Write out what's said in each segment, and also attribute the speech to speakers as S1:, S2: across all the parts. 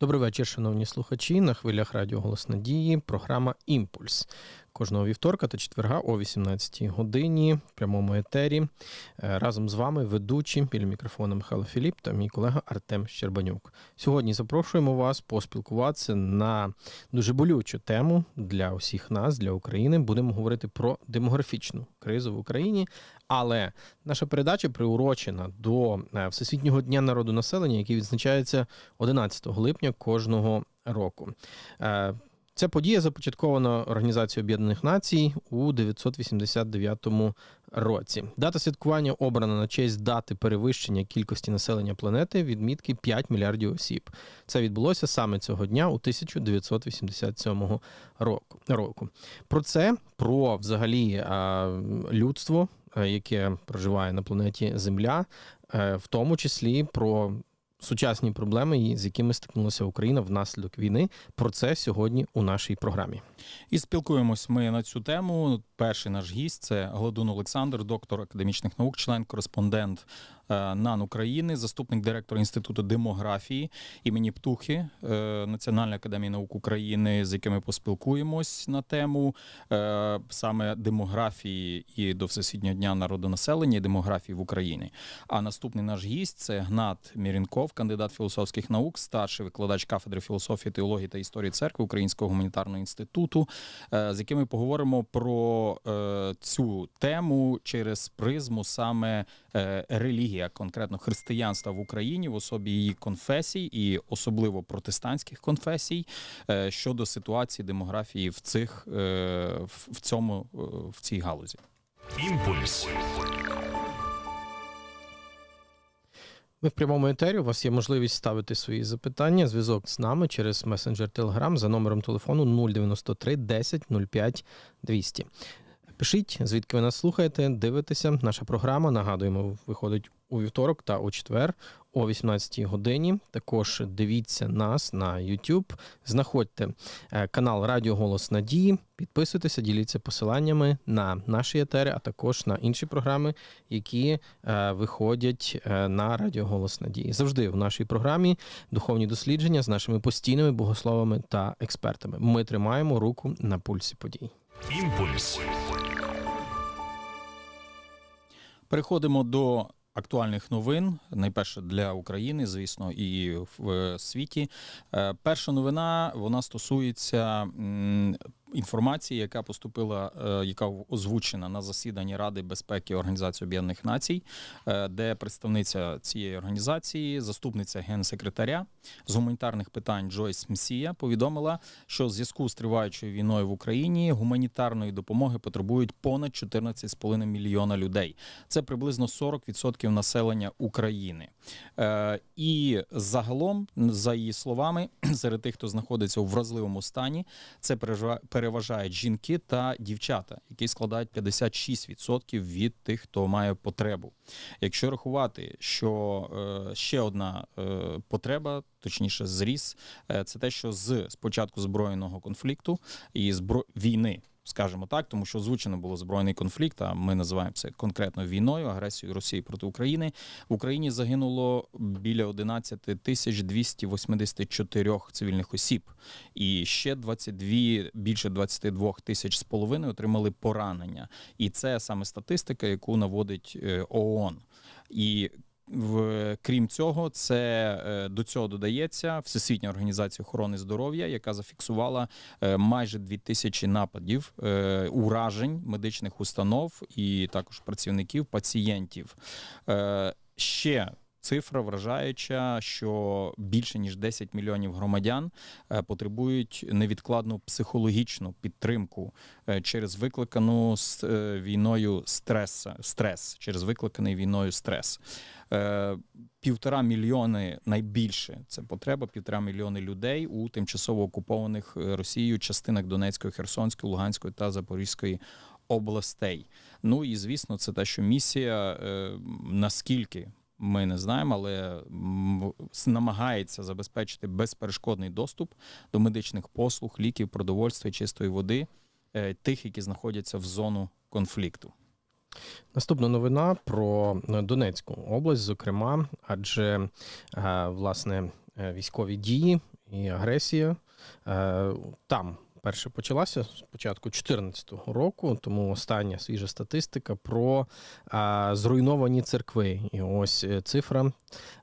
S1: Добрий вечір, шановні слухачі. На хвилях Радіо Голос Надії. Програма Імпульс кожного вівторка та четверга о 18 годині в прямому етері. Е, Разом з вами ведучі біля мікрофона Михайло Філіп та мій колега Артем Щербанюк. Сьогодні запрошуємо вас поспілкуватися на дуже болючу тему для усіх нас, для України. Будемо говорити про демографічну кризу в Україні. Але наша передача приурочена до е, Всесвітнього дня народу населення, який відзначається 11 липня кожного року. Ця подія започаткована Організацією Об'єднаних Націй у 989 році. Дата святкування обрана на честь дати перевищення кількості населення планети відмітки 5 мільярдів осіб. Це відбулося саме цього дня у 1987 року. року. Про це, про взагалі е, людство, е, яке проживає на планеті Земля, е, в тому числі про сучасні проблеми, з якими стикнулася Україна внаслідок війни. Про це сьогодні у нашій програмі.
S2: І спілкуємось ми на цю тему. Перший наш гість це Гладун Олександр, доктор академічних наук, член кореспондент НАН України, заступник директора інституту демографії імені Птухи е, Національної академії наук України, з якими поспілкуємось на тему е, саме демографії і до всесвітнього дня народонаселення і демографії в Україні. А наступний наш гість це Гнат Мірінков, кандидат філософських наук, старший викладач кафедри філософії, теології та історії церкви Українського гуманітарного інституту, е, з якими поговоримо про е, цю тему через призму саме е, релігія, конкретно християнства в Україні в особі її конфесій і особливо протестантських конфесій е, щодо ситуації демографії в цих е, в цьому е, в цій галузі.
S3: Імпульс.
S1: Ми в прямому етері. У вас є можливість ставити свої запитання. Зв'язок з нами через месенджер Telegram за номером телефону 093 10 05 200. Пишіть, звідки ви нас слухаєте, дивитеся. Наша програма, нагадуємо, виходить у вівторок та у четвер о 18 годині. Також дивіться нас на YouTube. Знаходьте е, канал Радіо Голос Надії, підписуйтеся, діліться посиланнями на наші етери, а також на інші програми, які е, виходять е, на Радіо Голос Надії. Завжди в нашій програмі духовні дослідження з нашими постійними богословами та експертами. Ми тримаємо руку на пульсі подій.
S3: Імпульс.
S2: Переходимо до актуальних новин. Найперше для України, звісно, і в е, світі. Е, Перша новина вона стосується інформації, яка поступила, е, яка озвучена на засіданні Ради безпеки Організації Об'єднаних Націй, е, де представниця цієї організації, заступниця генсекретаря з гуманітарних питань Джойс Мсія повідомила, що в зв'язку з триваючою війною в Україні гуманітарної допомоги потребують понад 14,5 мільйона людей. Це приблизно 40% населення України. Е, І загалом, за її словами, серед тих, хто знаходиться у вразливому стані, це пережива- переважають жінки та дівчата, які складають 56% від тих, хто має потребу. Якщо рахувати, що е, ще одна е, потреба, точніше, зріс, е, це те, що з спочатку збройного конфлікту і збро... війни. Скажімо так, тому що озвучено було збройний конфлікт. А ми називаємо це конкретно війною, агресією Росії проти України. В Україні загинуло біля 11 тисяч 284 цивільних осіб, і ще 22, більше 22 тисяч з половиною отримали поранення. І це саме статистика, яку наводить е, ООН. І в крім цього, це е, до цього додається Всесвітня організація охорони здоров'я, яка зафіксувала е, майже 2000 нападів е, уражень медичних установ і також працівників пацієнтів. Ще Цифра вражаюча, що більше ніж 10 мільйонів громадян е, потребують невідкладну психологічну підтримку е, через викликану е, війною стрес, стрес, через викликаний війною стрес. Півтора мільйони найбільше це потреба, півтора мільйони людей у тимчасово окупованих Росією частинах Донецької, Херсонської, Луганської та Запорізької областей. Ну і звісно, це те, що місія е, наскільки ми не знаємо, але намагається забезпечити безперешкодний доступ до медичних послуг, ліків, продовольства чистої води е, тих, які знаходяться в зону конфлікту.
S1: Наступна новина про е, Донецьку область, зокрема, адже е, власне військові дії, і агресія. Там перше почалася з початку 2014 року, тому остання свіжа статистика про е, зруйновані церкви. І ось е, цифра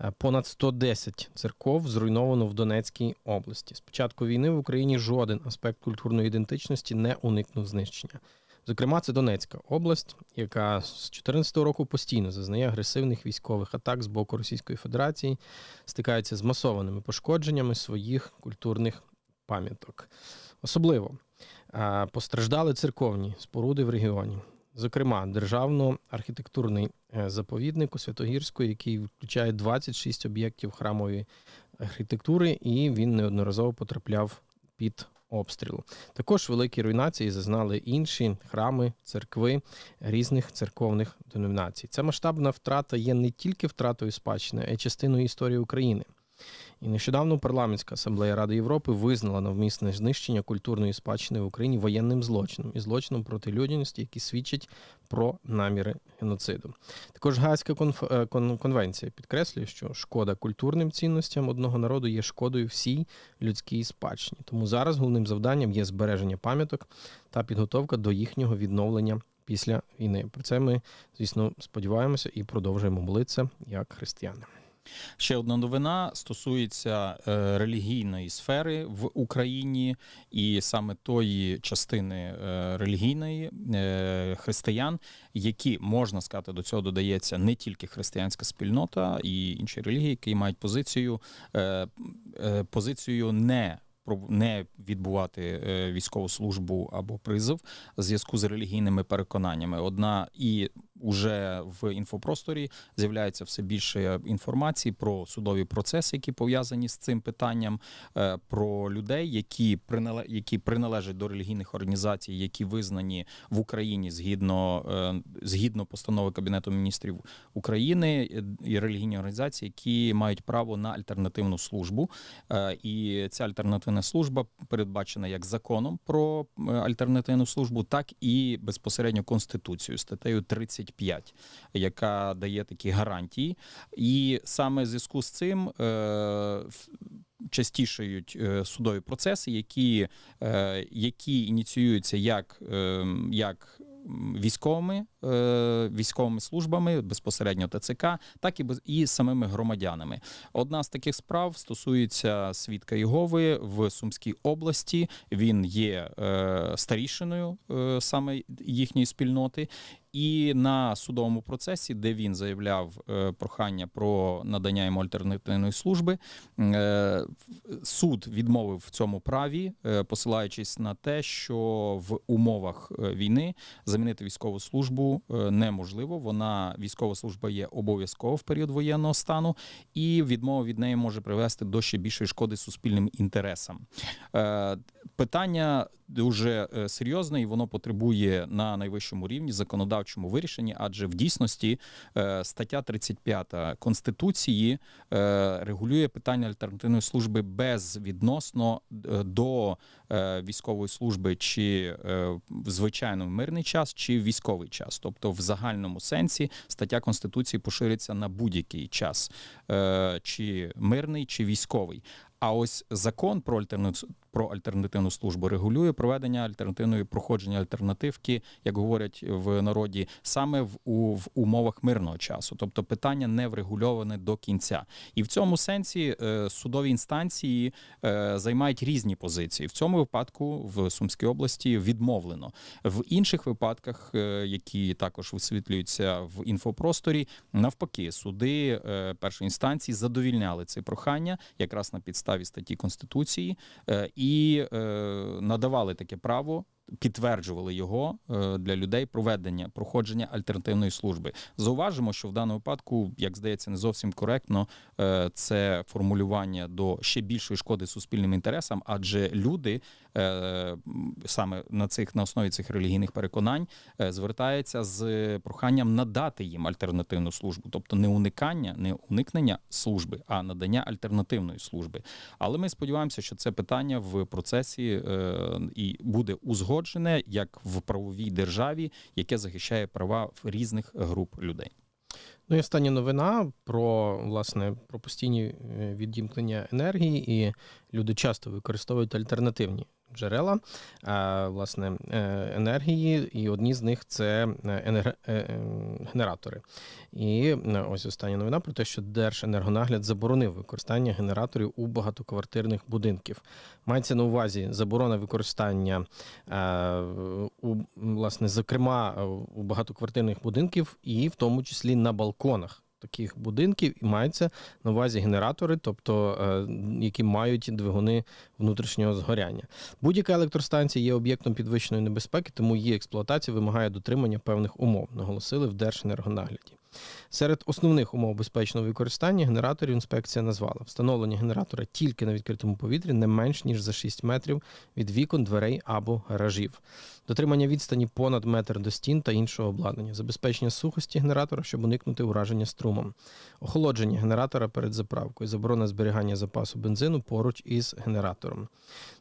S1: е, понад 110 церков зруйновано в Донецькій області. З початку війни в Україні жоден аспект культурної ідентичності не уникнув знищення. Зокрема, це Донецька область, яка з 2014 року постійно зазнає агресивних військових атак з боку Російської Федерації, стикається з масованими пошкодженнями своїх культурних пам'яток. Особливо постраждали церковні споруди в регіоні. Зокрема, державно-архітектурний е, заповідник у Святогірську, який включає 26 об'єктів храмової архітектури, і він неодноразово потрапляв під обстріл. Також великі руйнації зазнали інші храми, церкви різних церковних деномінацій. Ця масштабна втрата є не тільки втратою спадщини, а й частиною історії України. І нещодавно парламентська асамблея Ради Європи визнала навмисне знищення культурної спадщини в Україні воєнним злочином і злочином проти людяності, які свідчать про наміри геноциду. Також конф- е, кон- конвенція підкреслює, що шкода культурним цінностям одного народу є шкодою всій людській спадщині. Тому зараз головним завданням є збереження пам'яток та підготовка до їхнього відновлення після війни. Про це ми, звісно, сподіваємося і продовжуємо молитися як християни.
S2: Ще одна новина стосується е, релігійної сфери в Україні, і саме тої частини е, релігійної е, християн, які можна сказати, до цього додається не тільки християнська спільнота і інші релігії, які мають позицію, е, е, позицію не не відбувати е, військову службу або призов в зв'язку з релігійними переконаннями. Одна і уже в інфопросторі з'являється все більше інформації про судові процеси, які пов'язані з цим питанням, е, про людей, які які приналежать до релігійних організацій, які визнані в Україні згідно е, згідно постанови Кабінету міністрів України е, і релігійні організації, які мають право на альтернативну службу. Е, І ця альтернативна служба передбачена як законом про е, альтернативну службу, так і безпосередньо конституцією статтею 35, яка дає такі гарантії. І саме в зв'язку з цим е, частішають е, судові процеси, які, е, які ініціюються як, е, як військовими, військовими службами безпосередньо ТЦК, так і і самими громадянами. Одна з таких справ стосується свідка Єгови в Сумській області. Він є старішиною саме їхньої спільноти. І на судовому процесі, де він заявляв е, прохання про надання йому альтернативної служби, е, суд відмовив в цьому праві, е, посилаючись на те, що в умовах війни замінити військову службу неможливо. Вона військова служба є обов'язково в період воєнного стану, і відмова від неї може привести до ще більшої шкоди суспільним інтересам. Питання дуже е, серйозне, і воно потребує на найвищому рівні законодавчому вирішенні, адже в дійсності е, стаття 35 Конституції е, регулює питання альтернативної служби безвідносно до військової служби чи в звичайно в мирний час, чи в військовий час. Тобто, в загальному сенсі стаття Конституції поширюється на будь-який час, чи мирний, чи військовий. А ось закон про про альтернативну службу регулює проведення альтернативної проходження альтернативки, як говорять в народі, саме в, у, в умовах мирного часу. Тобто питання не врегульоване до кінця. І в цьому сенсі е, судові інстанції е, займають різні позиції. В цьому випадку в Сумській області відмовлено. В інших випадках, е, які також висвітлюються в інфопросторі, навпаки, суди е, першої інстанції задовільняли це прохання якраз на підставі статті Конституції е, і е, надавали таке право. Підтверджували його е, для людей проведення проходження альтернативної служби. Зауважимо, що в даному випадку, як здається, не зовсім коректно е, це формулювання до ще більшої шкоди суспільним інтересам, адже люди е, саме на цих на основі цих релігійних переконань звертаються з проханням надати їм альтернативну службу, тобто не уникання, не уникнення служби, а надання альтернативної служби. Але ми сподіваємося, що це питання в процесі і буде узгоджене як в правовій державі, яке захищає права різних груп людей.
S1: Ну і остання новина про власне про постійні е, відімкнення енергії, і люди часто використовують альтернативні джерела е, власне е, енергії, і одні з них це е, енер... генератори. І ось остання новина про те, що Держенергонагляд заборонив використання генераторів у багатоквартирних будинків. Мається на увазі заборона використання у власне, зокрема, у багатоквартирних будинків, і в тому числі на балконах. Таких будинків і мається на увазі генератори, тобто е, які мають двигуни внутрішнього згоряння. Будь-яка електростанція є об'єктом підвищеної небезпеки, тому її експлуатація вимагає дотримання певних умов, наголосили в Держенергонагляді. Серед основних умов безпечного використання генераторів інспекція назвала. Встановлення генератора тільки на відкритому повітрі не менш ніж за 6 метрів від вікон, дверей або гаражів, дотримання відстані понад метр до стін та іншого обладнання, забезпечення сухості генератора, щоб уникнути ураження струмом, охолодження генератора перед заправкою, заборона зберігання запасу бензину поруч із генератором.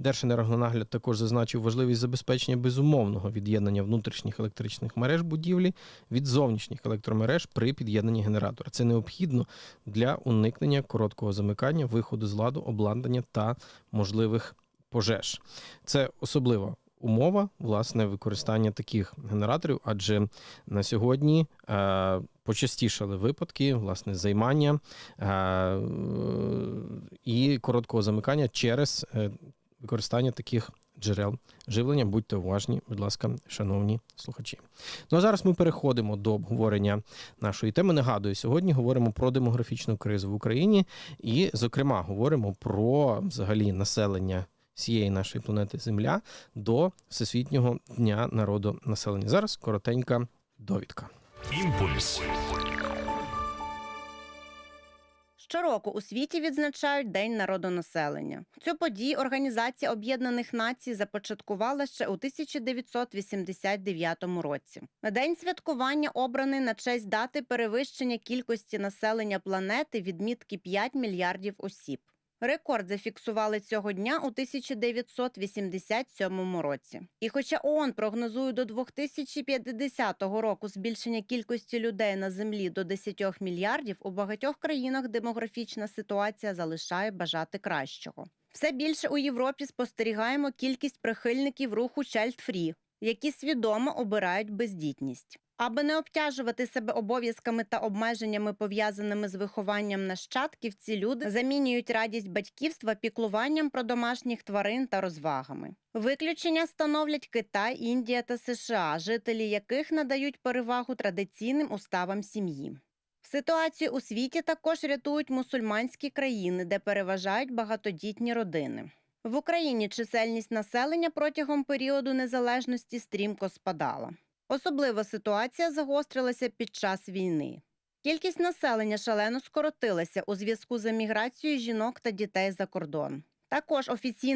S1: Держенергонагляд також зазначив важливість забезпечення безумовного від'єднання внутрішніх електричних мереж будівлі від зовнішніх електромереж при під'єднанні генератора. Це необхідно для уникнення короткого замикання, виходу з ладу, обладнання та можливих пожеж. Це особлива умова власне використання таких генераторів, адже на сьогодні е, почастішали випадки власне займання е, і короткого замикання через е, використання таких джерел живлення. Будьте уважні, будь ласка, шановні слухачі. Ну а зараз ми переходимо до обговорення нашої теми. Нагадую, сьогодні говоримо про демографічну кризу в Україні, і, зокрема, говоримо про взагалі населення всієї нашої планети Земля до Всесвітнього дня народу населення. Зараз коротенька довідка.
S3: Імпульс.
S4: Щороку у світі відзначають День народонаселення. Цю подію Організація Об'єднаних Націй започаткувала ще у 1989 році. День святкування обраний на честь дати перевищення кількості населення планети відмітки 5 мільярдів осіб. Рекорд зафіксували цього дня у 1987 році. І хоча ООН прогнозує до 2050 року збільшення кількості людей на землі до 10 мільярдів, у багатьох країнах демографічна ситуація залишає бажати кращого. Все більше у Європі спостерігаємо кількість прихильників руху Child Free, які свідомо обирають бездітність. Аби не обтяжувати себе обов'язками та обмеженнями, пов'язаними з вихованням нащадків, ці люди замінюють радість батьківства піклуванням про домашніх тварин та розвагами. Виключення становлять Китай, Індія та США, жителі яких надають перевагу традиційним уставам сім'ї. Ситуацію у світі також рятують мусульманські країни, де переважають багатодітні родини. В Україні чисельність населення протягом періоду незалежності стрімко спадала. Особлива ситуація загострилася під час війни. Кількість населення шалено скоротилася у зв'язку з еміграцією жінок та дітей за кордон. Також офіційно